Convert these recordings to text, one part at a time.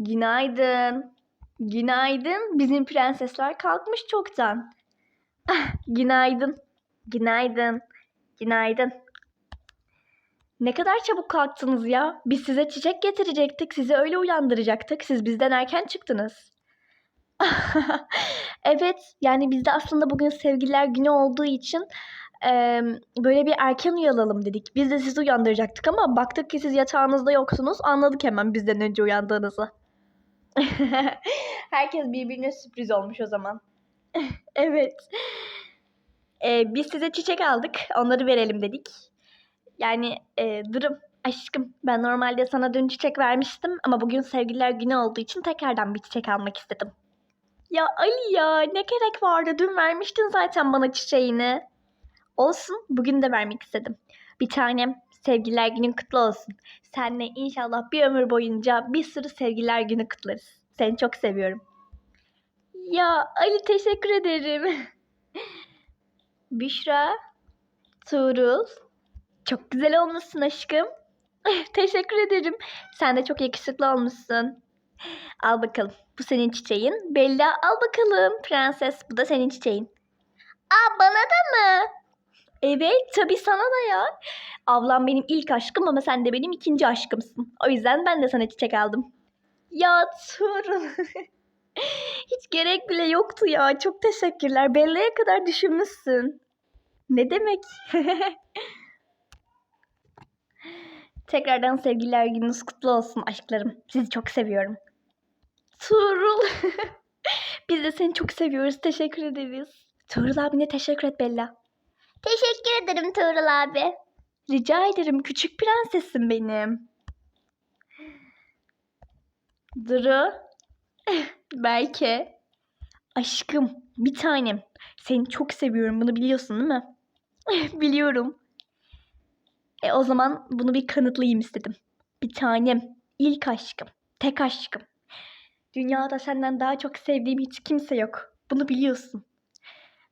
Günaydın. Günaydın. Bizim prensesler kalkmış çoktan. Ah, günaydın. Günaydın. Günaydın. Ne kadar çabuk kalktınız ya. Biz size çiçek getirecektik. Sizi öyle uyandıracaktık. Siz bizden erken çıktınız. evet, yani biz de aslında bugün sevgililer günü olduğu için böyle bir erken uyanalım dedik. Biz de sizi uyandıracaktık ama baktık ki siz yatağınızda yoksunuz. Anladık hemen bizden önce uyandığınızı. Herkes birbirine sürpriz olmuş o zaman. evet. Ee, biz size çiçek aldık. Onları verelim dedik. Yani e, durum aşkım ben normalde sana dün çiçek vermiştim ama bugün sevgililer günü olduğu için tekrardan bir çiçek almak istedim. Ya Ali ya ne gerek vardı dün vermiştin zaten bana çiçeğini. Olsun bugün de vermek istedim. Bir tanem sevgililer günün kutlu olsun. Seninle inşallah bir ömür boyunca bir sürü sevgililer günü kutlarız. Seni çok seviyorum. Ya Ali teşekkür ederim. Büşra, Tuğrul, çok güzel olmuşsun aşkım. teşekkür ederim. Sen de çok yakışıklı olmuşsun. Al bakalım. Bu senin çiçeğin. Bella al bakalım prenses. Bu da senin çiçeğin. Aa bana da mı? Evet tabii sana da ya. Ablam benim ilk aşkım ama sen de benim ikinci aşkımsın. O yüzden ben de sana çiçek aldım. Ya Tuğrul. Hiç gerek bile yoktu ya. Çok teşekkürler. Bella'ya kadar düşünmüşsün. Ne demek? Tekrardan sevgililer gününüz kutlu olsun aşklarım. Sizi çok seviyorum. Tuğrul. Biz de seni çok seviyoruz. Teşekkür ederiz. Tuğrul abine teşekkür et Bella. Teşekkür ederim Tuğrul abi. Rica ederim küçük prensesim benim. Duru. Belki. Aşkım bir tanem. Seni çok seviyorum bunu biliyorsun değil mi? Biliyorum. E o zaman bunu bir kanıtlayayım istedim. Bir tanem. ilk aşkım. Tek aşkım. Dünyada senden daha çok sevdiğim hiç kimse yok. Bunu biliyorsun.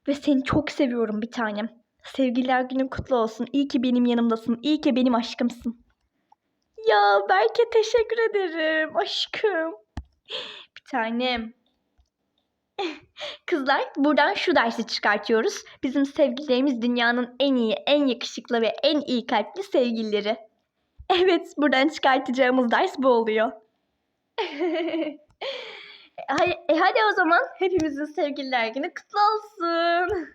Ve seni çok seviyorum bir tanem. Sevgililer günün kutlu olsun. İyi ki benim yanımdasın. İyi ki benim aşkımsın. Ya Berke teşekkür ederim aşkım. Bir tanem. Kızlar buradan şu dersi çıkartıyoruz. Bizim sevgililerimiz dünyanın en iyi, en yakışıklı ve en iyi kalpli sevgilileri. Evet buradan çıkartacağımız ders bu oluyor. hadi, e hadi o zaman hepimizin sevgililer günü kutlu olsun.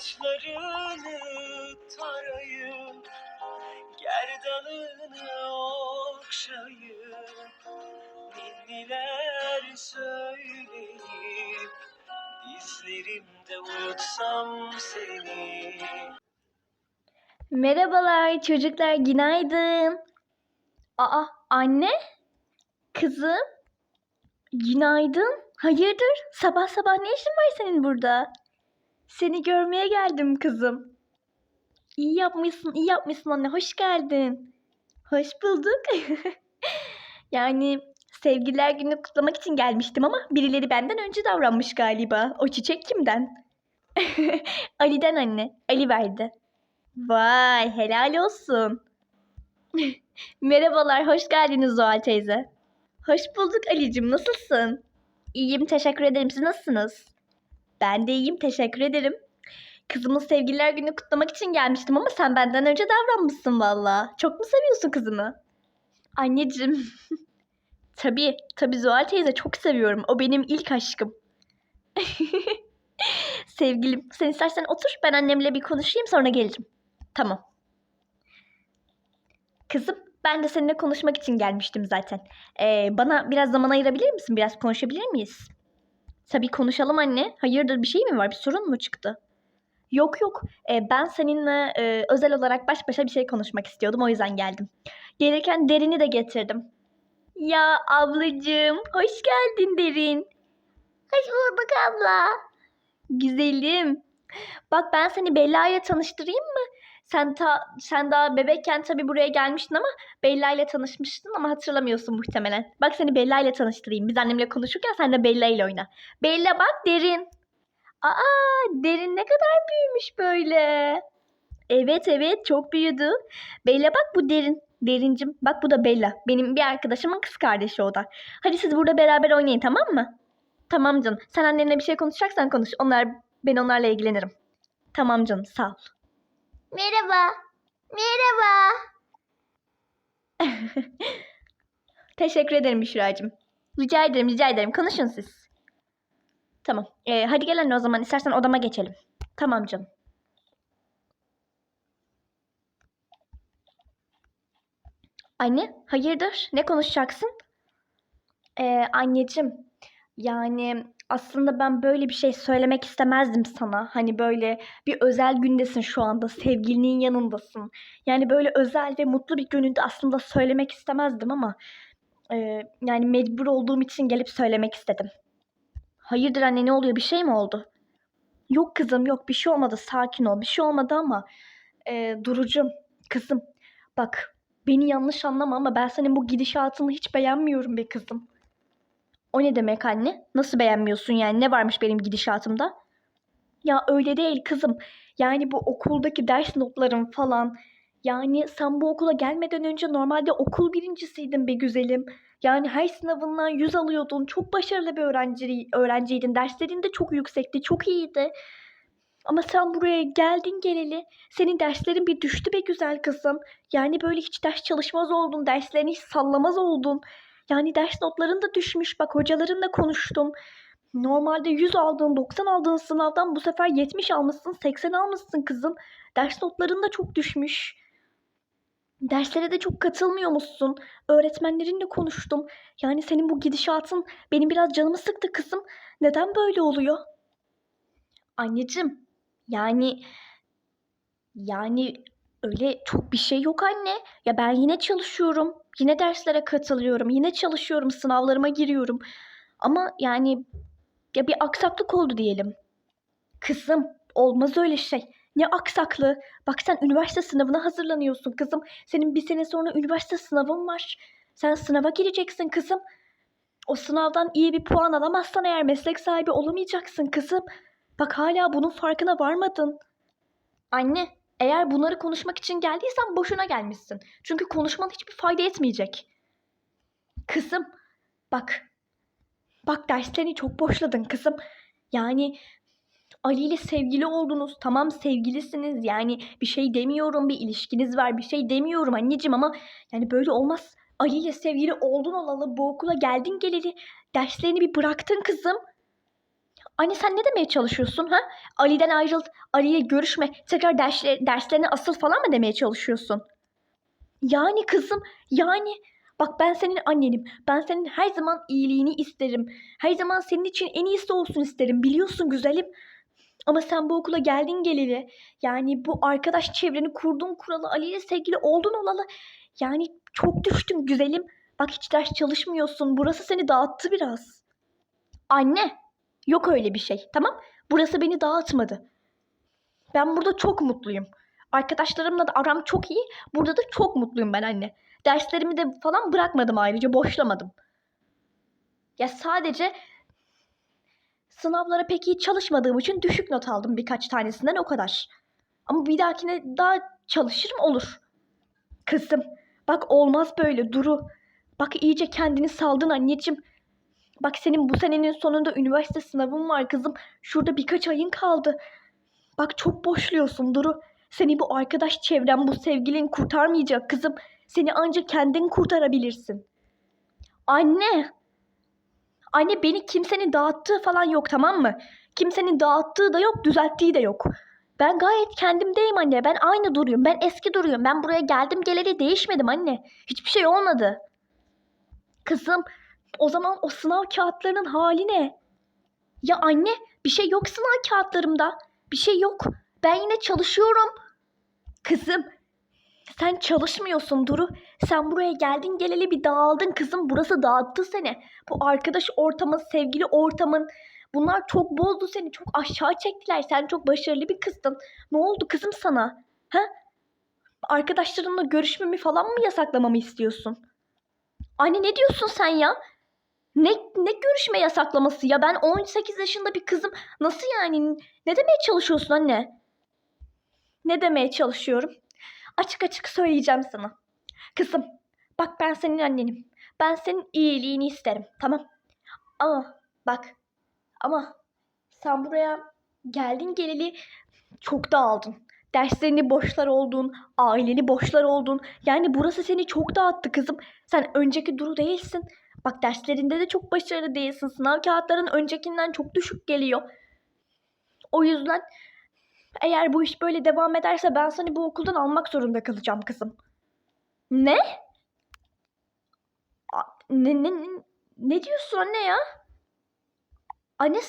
Saçlarını tarayıp gerdanını okşayıp ninniler söyleyip dizlerimde uyutsam seni Merhabalar çocuklar günaydın. Aa anne? Kızım? Günaydın. Hayırdır? Sabah sabah ne işin var senin burada? Seni görmeye geldim kızım. İyi yapmışsın, iyi yapmışsın anne. Hoş geldin. Hoş bulduk. yani sevgililer günü kutlamak için gelmiştim ama birileri benden önce davranmış galiba. O çiçek kimden? Ali'den anne. Ali verdi. Vay helal olsun. Merhabalar, hoş geldiniz Zuhal teyze. Hoş bulduk Ali'cim, nasılsın? İyiyim, teşekkür ederim. Siz nasılsınız? Ben de iyiyim, teşekkür ederim. Kızımın sevgililer günü kutlamak için gelmiştim ama sen benden önce davranmışsın valla. Çok mu seviyorsun kızımı? Anneciğim. tabii, tabii Zuhal teyze çok seviyorum. O benim ilk aşkım. Sevgilim, sen istersen otur. Ben annemle bir konuşayım sonra gelirim. Tamam. Kızım, ben de seninle konuşmak için gelmiştim zaten. Ee, bana biraz zaman ayırabilir misin? Biraz konuşabilir miyiz? Tabii konuşalım anne. Hayırdır bir şey mi var? Bir sorun mu çıktı? Yok yok. Ee, ben seninle e, özel olarak baş başa bir şey konuşmak istiyordum. O yüzden geldim. Gelirken derini de getirdim. Ya ablacığım, hoş geldin derin. Hoş bulduk abla. Güzelim. Bak ben seni Bella ile tanıştırayım mı? Sen ta, sen daha bebekken tabii buraya gelmiştin ama Bella ile tanışmıştın ama hatırlamıyorsun muhtemelen. Bak seni Bella ile tanıştırayım. Biz annemle konuşurken sen de Bella ile oyna. Bella bak derin. Aa, derin ne kadar büyümüş böyle. Evet evet çok büyüdü. Bella bak bu derin. Derincim. Bak bu da Bella. Benim bir arkadaşımın kız kardeşi o da. Hadi siz burada beraber oynayın tamam mı? Tamam canım. Sen annenle bir şey konuşacaksan konuş. Onlar ben onlarla ilgilenirim. Tamam canım sağ ol. Merhaba. Merhaba. Teşekkür ederim Büşra'cığım. Rica ederim rica ederim. Konuşun siz. Tamam. Ee, hadi gel anne o zaman. İstersen odama geçelim. Tamam canım. Anne, hayırdır? Ne konuşacaksın? Ee, anneciğim, yani aslında ben böyle bir şey söylemek istemezdim sana. Hani böyle bir özel gündesin şu anda, sevgilinin yanındasın. Yani böyle özel ve mutlu bir gününde aslında söylemek istemezdim ama e, yani mecbur olduğum için gelip söylemek istedim. Hayırdır anne ne oluyor? Bir şey mi oldu? Yok kızım yok bir şey olmadı. Sakin ol. Bir şey olmadı ama e, Durucum kızım bak beni yanlış anlama ama ben senin bu gidişatını hiç beğenmiyorum be kızım. O ne demek anne? Nasıl beğenmiyorsun yani? Ne varmış benim gidişatımda? Ya öyle değil kızım. Yani bu okuldaki ders notlarım falan. Yani sen bu okula gelmeden önce normalde okul birincisiydin be güzelim. Yani her sınavından 100 alıyordun. Çok başarılı bir öğrenci, öğrenciydin. Derslerin de çok yüksekti. Çok iyiydi. Ama sen buraya geldin geleli. Senin derslerin bir düştü be güzel kızım. Yani böyle hiç ders çalışmaz oldun. Derslerini hiç sallamaz oldun. Yani ders notların da düşmüş. Bak hocalarınla konuştum. Normalde 100 aldığın, 90 aldığın sınavdan bu sefer 70 almışsın, 80 almışsın kızım. Ders notların da çok düşmüş. Derslere de çok katılmıyormuşsun. Öğretmenlerinle konuştum. Yani senin bu gidişatın benim biraz canımı sıktı kızım. Neden böyle oluyor? Anneciğim, yani yani öyle çok bir şey yok anne. Ya ben yine çalışıyorum. Yine derslere katılıyorum. Yine çalışıyorum, sınavlarıma giriyorum. Ama yani ya bir aksaklık oldu diyelim. Kızım, olmaz öyle şey. Ne aksaklığı? Bak sen üniversite sınavına hazırlanıyorsun kızım. Senin bir sene sonra üniversite sınavın var. Sen sınava gireceksin kızım. O sınavdan iyi bir puan alamazsan eğer meslek sahibi olamayacaksın kızım. Bak hala bunun farkına varmadın. Anne, eğer bunları konuşmak için geldiysen boşuna gelmişsin. Çünkü konuşman hiçbir fayda etmeyecek. Kızım, bak. Bak derslerini çok boşladın kızım. Yani Ali ile sevgili oldunuz. Tamam sevgilisiniz. Yani bir şey demiyorum. Bir ilişkiniz var. Bir şey demiyorum anneciğim ama yani böyle olmaz. Ali ile sevgili oldun olalı bu okula geldin geleli. Derslerini bir bıraktın kızım. Anne sen ne demeye çalışıyorsun ha? Ali'den ayrıl, Ali ile görüşme, tekrar dersler, derslerine asıl falan mı demeye çalışıyorsun? Yani kızım, yani bak ben senin annenim. Ben senin her zaman iyiliğini isterim. Her zaman senin için en iyisi olsun isterim. Biliyorsun güzelim. Ama sen bu okula geldin geleli. Yani bu arkadaş çevreni kurdun kuralı Ali ile sevgili oldun olalı. Yani çok düştün güzelim. Bak hiç ders çalışmıyorsun. Burası seni dağıttı biraz. Anne, yok öyle bir şey. Tamam? Burası beni dağıtmadı. Ben burada çok mutluyum. Arkadaşlarımla da aram çok iyi. Burada da çok mutluyum ben anne. Derslerimi de falan bırakmadım ayrıca. Boşlamadım. Ya sadece sınavlara pek iyi çalışmadığım için düşük not aldım birkaç tanesinden o kadar. Ama bir dahakine daha çalışırım olur. Kızım bak olmaz böyle Duru. Bak iyice kendini saldın anneciğim. Bak senin bu senenin sonunda üniversite sınavın var kızım. Şurada birkaç ayın kaldı. Bak çok boşluyorsun Duru. Seni bu arkadaş çevren, bu sevgilin kurtarmayacak kızım. Seni ancak kendin kurtarabilirsin. Anne! Anne beni kimsenin dağıttığı falan yok tamam mı? Kimsenin dağıttığı da yok, düzelttiği de yok. Ben gayet kendimdeyim anne. Ben aynı duruyorum. Ben eski duruyorum. Ben buraya geldim geleli değişmedim anne. Hiçbir şey olmadı. Kızım, o zaman o sınav kağıtlarının hali ne? Ya anne, bir şey yok sınav kağıtlarımda. Bir şey yok. Ben yine çalışıyorum. Kızım, sen çalışmıyorsun Duru. Sen buraya geldin geleli bir dağıldın kızım. Burası dağıttı seni. Bu arkadaş ortamın, sevgili ortamın. Bunlar çok bozdu seni. Çok aşağı çektiler. Sen çok başarılı bir kızdın. Ne oldu kızım sana? Ha? Arkadaşlarımla görüşmemi falan mı yasaklamamı istiyorsun? Anne ne diyorsun sen ya? Ne, ne görüşme yasaklaması ya? Ben 18 yaşında bir kızım. Nasıl yani? Ne demeye çalışıyorsun anne? Ne demeye çalışıyorum? Açık açık söyleyeceğim sana. Kızım, bak ben senin annenim. Ben senin iyiliğini isterim, tamam? Ama bak, ama sen buraya geldin geleli çok dağıldın. Derslerini boşlar oldun, aileni boşlar oldun. Yani burası seni çok dağıttı kızım. Sen önceki Duru değilsin. Bak derslerinde de çok başarılı değilsin. Sınav kağıtların öncekinden çok düşük geliyor. O yüzden eğer bu iş böyle devam ederse ben seni bu okuldan almak zorunda kalacağım kızım. Ne? Ne, ne, ne, diyorsun anne ya? Anne,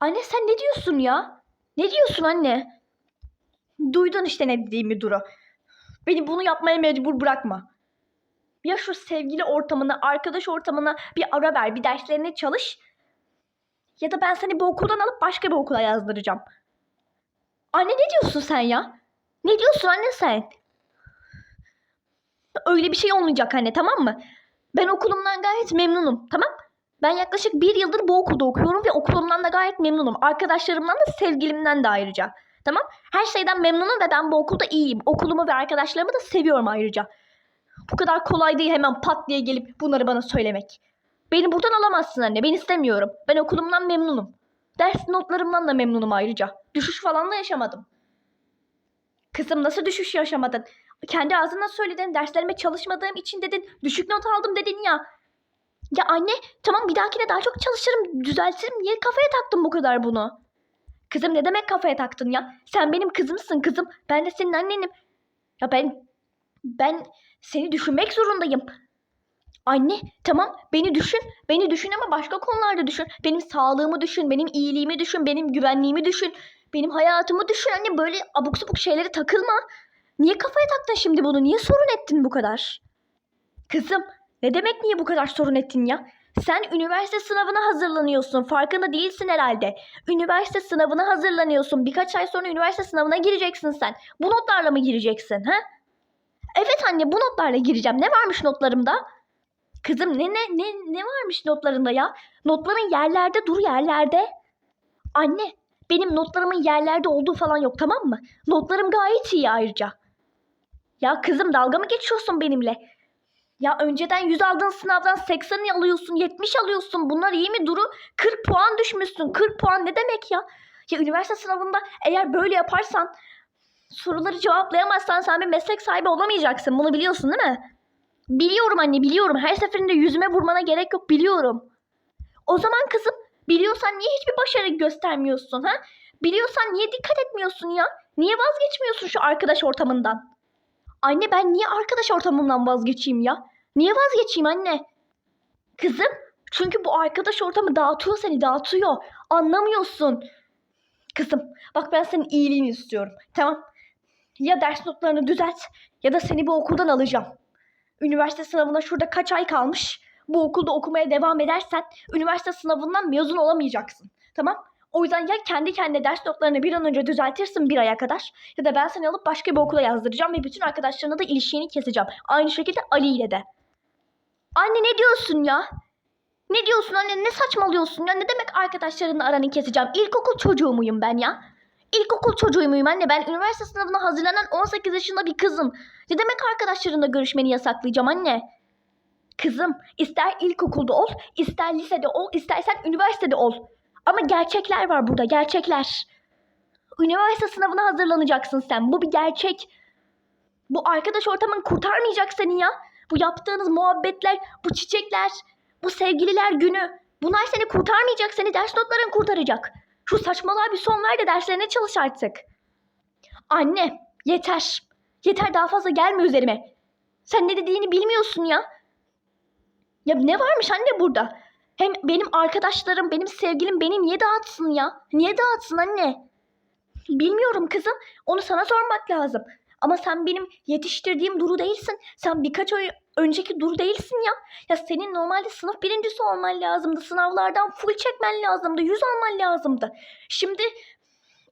anne sen ne diyorsun ya? Ne diyorsun anne? Duydun işte ne dediğimi Duru. Beni bunu yapmaya mecbur bırakma. Ya şu sevgili ortamına, arkadaş ortamına bir ara ver, bir derslerine çalış. Ya da ben seni bu okuldan alıp başka bir okula yazdıracağım. Anne ne diyorsun sen ya? Ne diyorsun anne sen? Öyle bir şey olmayacak anne tamam mı? Ben okulumdan gayet memnunum tamam? Ben yaklaşık bir yıldır bu okulda okuyorum ve okulumdan da gayet memnunum. Arkadaşlarımdan da sevgilimden de ayrıca. Tamam? Her şeyden memnunum ve ben bu okulda iyiyim. Okulumu ve arkadaşlarımı da seviyorum ayrıca. Bu kadar kolay değil hemen pat diye gelip bunları bana söylemek. Beni buradan alamazsın anne. Ben istemiyorum. Ben okulumdan memnunum. Ders notlarımdan da memnunum ayrıca. Düşüş falan da yaşamadım. Kızım nasıl düşüş yaşamadın? Kendi ağzından söyledin. Derslerime çalışmadığım için dedin. Düşük not aldım dedin ya. Ya anne tamam bir dahakine daha çok çalışırım. Düzeltirim. Niye kafaya taktın bu kadar bunu? Kızım ne demek kafaya taktın ya? Sen benim kızımsın kızım. Ben de senin annenim. Ya ben ben seni düşünmek zorundayım. Anne tamam beni düşün. Beni düşün ama başka konularda düşün. Benim sağlığımı düşün. Benim iyiliğimi düşün. Benim güvenliğimi düşün. Benim hayatımı düşün. Anne böyle abuk subuk şeylere takılma. Niye kafaya taktın şimdi bunu? Niye sorun ettin bu kadar? Kızım ne demek niye bu kadar sorun ettin ya? Sen üniversite sınavına hazırlanıyorsun. Farkında değilsin herhalde. Üniversite sınavına hazırlanıyorsun. Birkaç ay sonra üniversite sınavına gireceksin sen. Bu notlarla mı gireceksin ha? Evet anne bu notlarla gireceğim. Ne varmış notlarımda? Kızım ne ne ne ne varmış notlarında ya? Notların yerlerde dur yerlerde. Anne benim notlarımın yerlerde olduğu falan yok tamam mı? Notlarım gayet iyi ayrıca. Ya kızım dalga mı geçiyorsun benimle? Ya önceden 100 aldığın sınavdan 80 alıyorsun, 70 alıyorsun. Bunlar iyi mi Duru? 40 puan düşmüşsün. 40 puan ne demek ya? Ya üniversite sınavında eğer böyle yaparsan, soruları cevaplayamazsan sen bir meslek sahibi olamayacaksın. Bunu biliyorsun değil mi? Biliyorum anne biliyorum. Her seferinde yüzüme vurmana gerek yok biliyorum. O zaman kızım biliyorsan niye hiçbir başarı göstermiyorsun ha? Biliyorsan niye dikkat etmiyorsun ya? Niye vazgeçmiyorsun şu arkadaş ortamından? Anne ben niye arkadaş ortamımdan vazgeçeyim ya? Niye vazgeçeyim anne? Kızım çünkü bu arkadaş ortamı dağıtıyor seni dağıtıyor. Anlamıyorsun. Kızım bak ben senin iyiliğini istiyorum. Tamam. Ya ders notlarını düzelt ya da seni bu okuldan alacağım. Üniversite sınavına şurada kaç ay kalmış? Bu okulda okumaya devam edersen üniversite sınavından mezun olamayacaksın. Tamam? O yüzden ya kendi kendine ders notlarını bir an önce düzeltirsin bir aya kadar ya da ben seni alıp başka bir okula yazdıracağım ve bütün arkadaşlarına da ilişkini keseceğim. Aynı şekilde Ali ile de. Anne ne diyorsun ya? Ne diyorsun anne ne saçmalıyorsun ya ne demek arkadaşlarınla aranı keseceğim? İlkokul çocuğu muyum ben ya? İlkokul çocuğu muyum anne? Ben üniversite sınavına hazırlanan 18 yaşında bir kızım. Ne demek arkadaşlarınla görüşmeni yasaklayacağım anne? Kızım ister ilkokulda ol, ister lisede ol, istersen üniversitede ol. Ama gerçekler var burada, gerçekler. Üniversite sınavına hazırlanacaksın sen. Bu bir gerçek. Bu arkadaş ortamın kurtarmayacak seni ya. Bu yaptığınız muhabbetler, bu çiçekler, bu sevgililer günü. Bunlar seni kurtarmayacak, seni ders notların kurtaracak. Şu saçmalığa bir son ver de derslerine çalış artık. Anne, yeter. Yeter daha fazla gelme üzerime. Sen ne dediğini bilmiyorsun ya. Ya ne varmış anne burada? Hem benim arkadaşlarım, benim sevgilim beni niye dağıtsın ya? Niye dağıtsın anne? Bilmiyorum kızım. Onu sana sormak lazım. Ama sen benim yetiştirdiğim Duru değilsin. Sen birkaç ay önceki Duru değilsin ya. Ya senin normalde sınıf birincisi olman lazımdı. Sınavlardan full çekmen lazımdı. Yüz alman lazımdı. Şimdi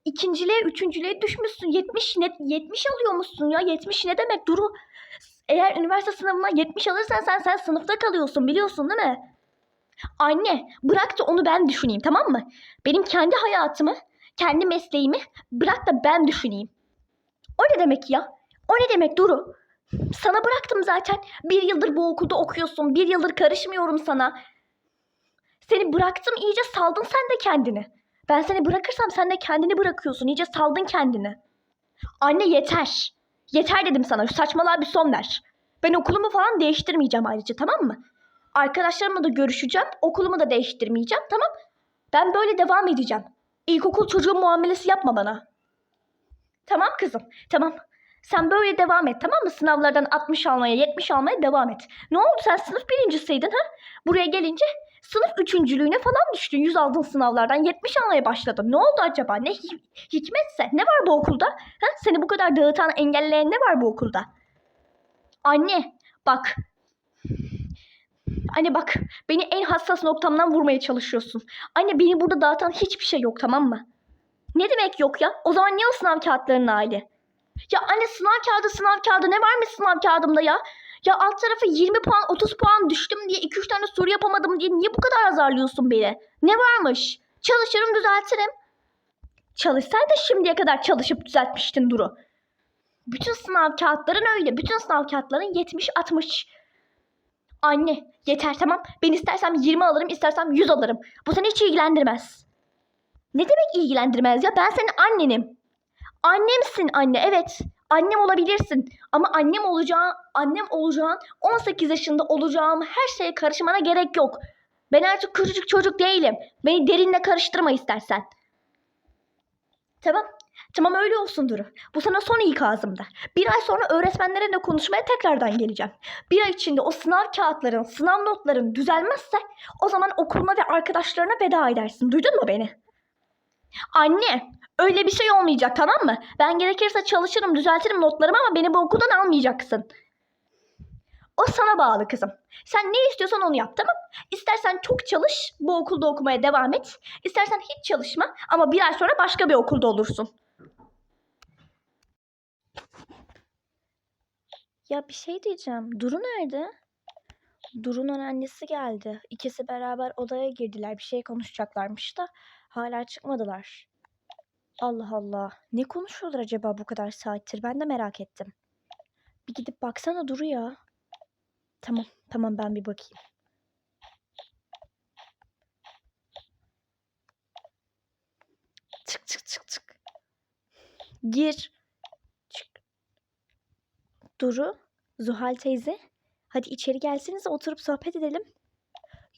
ikinciliğe, üçüncülüğe düşmüşsün. 70 ne 70 alıyormuşsun ya. 70 ne demek Duru? Eğer üniversite sınavına 70 alırsan sen sen sınıfta kalıyorsun biliyorsun değil mi? Anne bırak da onu ben düşüneyim tamam mı? Benim kendi hayatımı, kendi mesleğimi bırak da ben düşüneyim. O ne demek ya? O ne demek Duru? Sana bıraktım zaten. Bir yıldır bu okulda okuyorsun. Bir yıldır karışmıyorum sana. Seni bıraktım iyice saldın sen de kendini. Ben seni bırakırsam sen de kendini bırakıyorsun. İyice saldın kendini. Anne yeter. Yeter dedim sana. Şu saçmalığa bir son ver. Ben okulumu falan değiştirmeyeceğim ayrıca tamam mı? Arkadaşlarımla da görüşeceğim. Okulumu da değiştirmeyeceğim tamam. Ben böyle devam edeceğim. İlkokul çocuğu muamelesi yapma bana. Tamam kızım. Tamam. Sen böyle devam et tamam mı? Sınavlardan 60 almaya 70 almaya devam et. Ne oldu sen sınıf birincisiydin ha? Buraya gelince sınıf üçüncülüğüne falan düştün. 100 aldın sınavlardan 70 almaya başladın. Ne oldu acaba? Ne hi- hikmetse? Ne var bu okulda? Ha? Seni bu kadar dağıtan engelleyen ne var bu okulda? Anne bak. Anne bak beni en hassas noktamdan vurmaya çalışıyorsun. Anne beni burada dağıtan hiçbir şey yok tamam mı? Ne demek yok ya? O zaman niye o sınav kağıtlarının hali? Ya anne sınav kağıdı sınav kağıdı ne varmış sınav kağıdımda ya? Ya alt tarafı 20 puan 30 puan düştüm diye 2-3 tane soru yapamadım diye niye bu kadar azarlıyorsun beni? Ne varmış? Çalışırım düzeltirim. Çalışsaydın şimdiye kadar çalışıp düzeltmiştin Duru. Bütün sınav kağıtların öyle. Bütün sınav kağıtların 70-60. Anne yeter tamam. Ben istersem 20 alırım istersem 100 alırım. Bu seni hiç ilgilendirmez. Ne demek ilgilendirmez ya? Ben senin annenim. Annemsin anne evet. Annem olabilirsin. Ama annem olacağın, annem olacağın 18 yaşında olacağım her şeye karışmana gerek yok. Ben artık küçücük çocuk değilim. Beni derinle karıştırma istersen. Tamam. Tamam öyle olsun Duru. Bu sana son ikazımda. Bir ay sonra öğretmenlere de konuşmaya tekrardan geleceğim. Bir ay içinde o sınav kağıtların, sınav notların düzelmezse o zaman okuluna ve arkadaşlarına veda edersin. Duydun mu beni? Anne, öyle bir şey olmayacak tamam mı? Ben gerekirse çalışırım, düzeltirim notlarımı ama beni bu okuldan almayacaksın. O sana bağlı kızım. Sen ne istiyorsan onu yap tamam? İstersen çok çalış, bu okulda okumaya devam et. İstersen hiç çalışma ama bir ay sonra başka bir okulda olursun. Ya bir şey diyeceğim. Duru nerede? Duru'nun annesi geldi. İkisi beraber odaya girdiler. Bir şey konuşacaklarmış da hala çıkmadılar. Allah Allah. Ne konuşuyorlar acaba bu kadar saattir? Ben de merak ettim. Bir gidip baksana Duru ya. Tamam, tamam ben bir bakayım. Çık çık çık çık. Gir. Çık. Duru, Zuhal teyze. Hadi içeri gelsenize oturup sohbet edelim.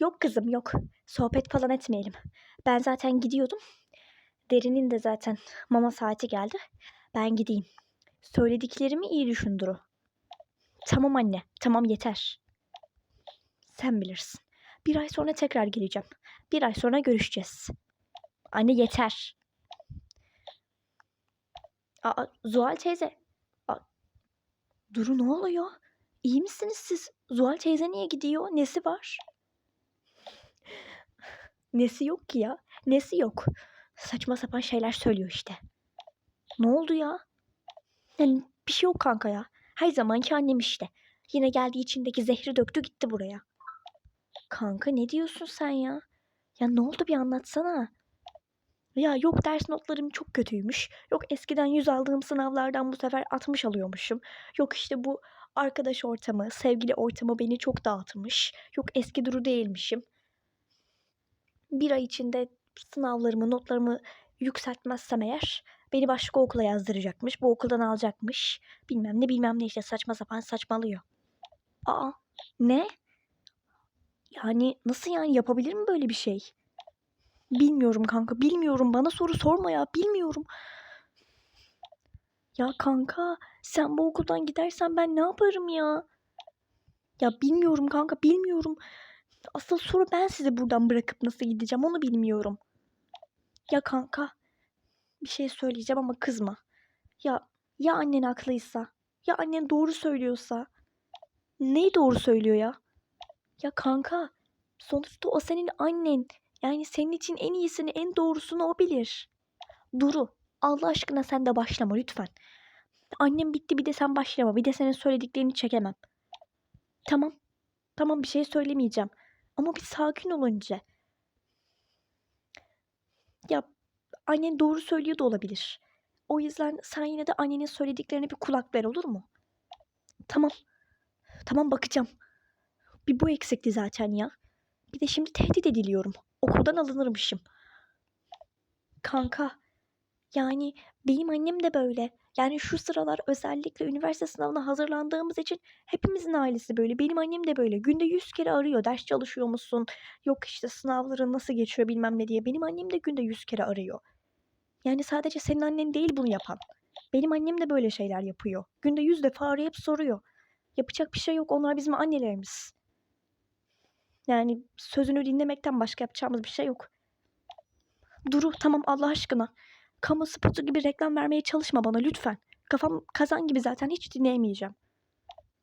Yok kızım yok. Sohbet falan etmeyelim. Ben zaten gidiyordum. Derinin de zaten mama saati geldi. Ben gideyim. Söylediklerimi iyi düşün Duru. Tamam anne. Tamam yeter. Sen bilirsin. Bir ay sonra tekrar geleceğim. Bir ay sonra görüşeceğiz. Anne yeter. Aa, Zuhal teyze. Aa, Duru ne oluyor? İyi misiniz siz? Zuhal teyze niye gidiyor? Nesi var? Nesi yok ki ya? Nesi yok? Saçma sapan şeyler söylüyor işte. Ne oldu ya? Yani bir şey yok kanka ya. Her zamanki annem işte. Yine geldi içindeki zehri döktü gitti buraya. Kanka ne diyorsun sen ya? Ya ne oldu bir anlatsana. Ya yok ders notlarım çok kötüymüş. Yok eskiden 100 aldığım sınavlardan bu sefer 60 alıyormuşum. Yok işte bu arkadaş ortamı, sevgili ortamı beni çok dağıtmış. Yok eski duru değilmişim. Bir ay içinde sınavlarımı, notlarımı yükseltmezsem eğer beni başka okula yazdıracakmış. Bu okuldan alacakmış. Bilmem ne bilmem ne işte saçma sapan saçmalıyor. Aa ne? Yani nasıl yani yapabilir mi böyle bir şey? Bilmiyorum kanka bilmiyorum bana soru sorma ya bilmiyorum. Ya kanka sen bu okuldan gidersen ben ne yaparım ya? Ya bilmiyorum kanka bilmiyorum. Asıl soru ben sizi buradan bırakıp nasıl gideceğim onu bilmiyorum. Ya kanka bir şey söyleyeceğim ama kızma. Ya ya annen haklıysa? Ya annen doğru söylüyorsa? Neyi doğru söylüyor ya? Ya kanka sonuçta o senin annen. Yani senin için en iyisini en doğrusunu o bilir. Duru Allah aşkına sen de başlama lütfen. Annem bitti bir de sen başlama. Bir de senin söylediklerini çekemem. Tamam. Tamam bir şey söylemeyeceğim. Ama bir sakin ol önce. Ya annen doğru söylüyor da olabilir. O yüzden sen yine de annenin söylediklerine bir kulak ver olur mu? Tamam. Tamam bakacağım. Bir bu eksikti zaten ya. Bir de şimdi tehdit ediliyorum. Okuldan alınırmışım. Kanka. Yani benim annem de böyle. Yani şu sıralar özellikle üniversite sınavına hazırlandığımız için hepimizin ailesi böyle. Benim annem de böyle. Günde yüz kere arıyor. Ders çalışıyor musun? Yok işte sınavların nasıl geçiyor bilmem ne diye. Benim annem de günde yüz kere arıyor. Yani sadece senin annen değil bunu yapan. Benim annem de böyle şeyler yapıyor. Günde yüz defa arayıp soruyor. Yapacak bir şey yok. Onlar bizim annelerimiz. Yani sözünü dinlemekten başka yapacağımız bir şey yok. Duru tamam Allah aşkına. Kamu spotu gibi reklam vermeye çalışma bana lütfen. Kafam kazan gibi zaten hiç dinleyemeyeceğim.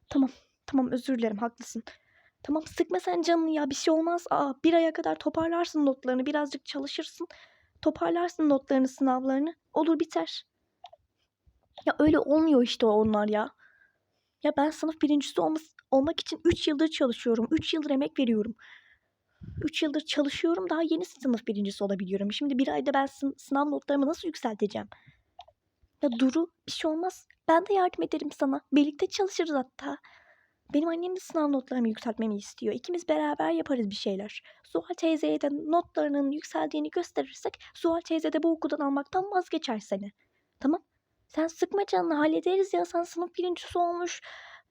Tamam tamam özür dilerim haklısın. Tamam sıkma sen canını ya bir şey olmaz. Aa, bir aya kadar toparlarsın notlarını birazcık çalışırsın. Toparlarsın notlarını sınavlarını. Olur biter. Ya öyle olmuyor işte onlar ya. Ya ben sınıf birincisi olmak için 3 yıldır çalışıyorum. 3 yıldır emek veriyorum. 3 yıldır çalışıyorum daha yeni sınıf birincisi olabiliyorum. Şimdi bir ayda ben sın- sınav notlarımı nasıl yükselteceğim? Ya Duru bir şey olmaz. Ben de yardım ederim sana. Birlikte çalışırız hatta. Benim annem de sınav notlarımı yükseltmemi istiyor. İkimiz beraber yaparız bir şeyler. Zuhal teyzeye de notlarının yükseldiğini gösterirsek Zuhal teyze de bu okuldan almaktan vazgeçer seni. Tamam? Sen sıkma canını hallederiz ya. Sen sınıf birincisi olmuş.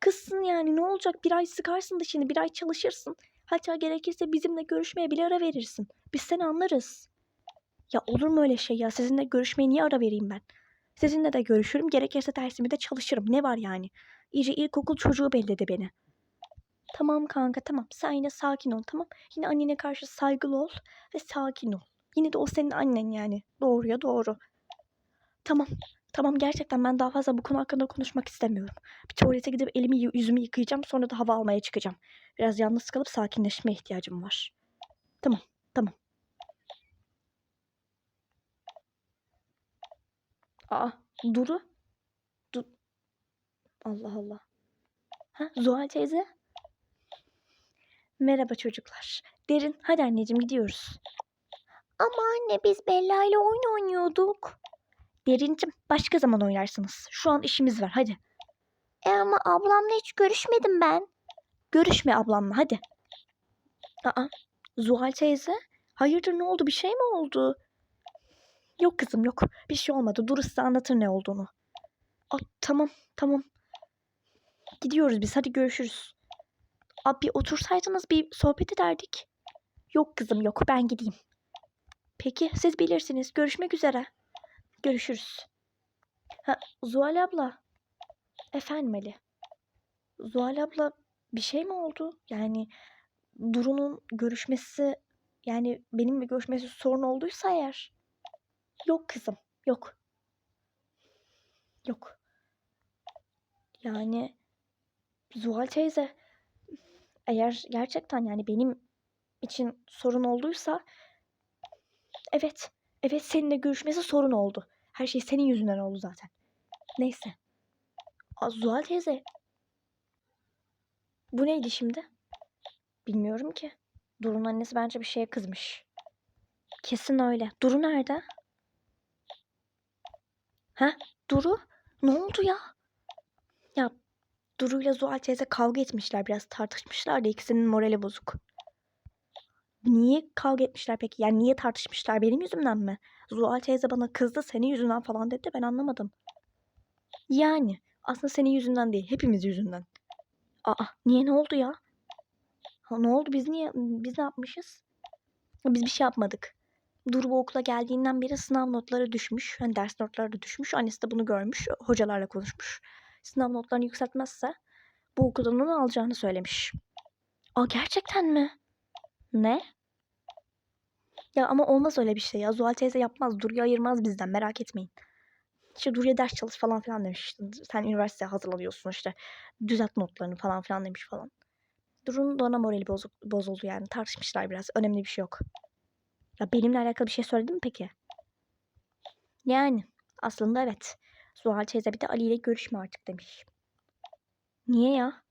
Kızsın yani ne olacak? Bir ay sıkarsın şimdi bir ay çalışırsın. Hatta gerekirse bizimle görüşmeye bile ara verirsin. Biz seni anlarız. Ya olur mu öyle şey ya? Sizinle görüşmeye niye ara vereyim ben? Sizinle de görüşürüm. Gerekirse dersimi de çalışırım. Ne var yani? İyice ilkokul çocuğu belledi beni. Tamam kanka tamam. Sen yine sakin ol tamam. Yine annene karşı saygılı ol ve sakin ol. Yine de o senin annen yani. Doğruya doğru. Tamam. Tamam gerçekten ben daha fazla bu konu hakkında konuşmak istemiyorum. Bir tuvalete gidip elimi yü- yüzümü yıkayacağım sonra da hava almaya çıkacağım. Biraz yalnız kalıp sakinleşmeye ihtiyacım var. Tamam, tamam. Aa, Duru. Du Allah Allah. Ha, Zuhal teyze. Merhaba çocuklar. Derin, hadi anneciğim gidiyoruz. Ama anne biz Bella ile oyun oynuyorduk. Derincim, başka zaman oynarsınız. Şu an işimiz var, hadi. E ama ablamla hiç görüşmedim ben. Görüşme ablamla, hadi. Aa, Zuhal teyze. Hayırdır ne oldu? Bir şey mi oldu? Yok kızım yok. Bir şey olmadı. Duru size anlatır ne olduğunu. Aa, tamam tamam. Gidiyoruz biz. Hadi görüşürüz. Abi otursaydınız bir sohbet ederdik. Yok kızım yok. Ben gideyim. Peki siz bilirsiniz. Görüşmek üzere. Görüşürüz. Ha, Zuhal abla. Efendim Ali. Zuhal abla bir şey mi oldu? Yani Duru'nun görüşmesi yani benimle görüşmesi sorun olduysa eğer. Yok kızım, yok. Yok. Yani Zuhal teyze eğer gerçekten yani benim için sorun olduysa evet, evet seninle görüşmesi sorun oldu. Her şey senin yüzünden oldu zaten. Neyse. Aa, Zuhal teyze. Bu neydi şimdi? Bilmiyorum ki. Duru'nun annesi bence bir şeye kızmış. Kesin öyle. Duru nerede? Ha? Duru? Ne oldu ya? Ya Duru'yla Zuhal teyze kavga etmişler. Biraz tartışmışlar da ikisinin morali bozuk. Niye kavga etmişler peki? Yani niye tartışmışlar? Benim yüzümden mi? Zuhal teyze bana kızdı senin yüzünden falan dedi de ben anlamadım. Yani aslında senin yüzünden değil. Hepimiz yüzünden. Aa niye ne oldu ya? Ha, ne oldu biz niye biz ne yapmışız? Biz bir şey yapmadık. Duru bu okula geldiğinden beri sınav notları düşmüş. Hani ders notları da düşmüş. Annesi de bunu görmüş. Hocalarla konuşmuş. Sınav notlarını yükseltmezse bu okuldan onu alacağını söylemiş. Aa gerçekten mi? Ne? Ya ama olmaz öyle bir şey ya. Zuhal teyze yapmaz. Duru'yu ayırmaz bizden merak etmeyin. İşte Duru'ya ders çalış falan filan demiş. Sen üniversiteye hazırlanıyorsun işte. Düzelt notlarını falan filan demiş falan. Duru'nun da ona morali bozuk, bozuldu yani. Tartışmışlar biraz. Önemli bir şey yok. Ya benimle alakalı bir şey söyledin mi peki? Yani aslında evet. Zuhal teyze bir de Ali ile görüşme artık demiş. Niye ya?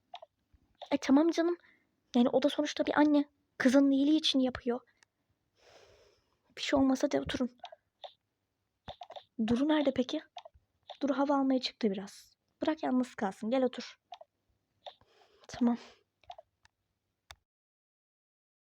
E tamam canım. Yani o da sonuçta bir anne. Kızının iyiliği için yapıyor. Bir şey olmasa da oturun. Duru nerede peki? Duru hava almaya çıktı biraz. Bırak yalnız kalsın. Gel otur. Tamam.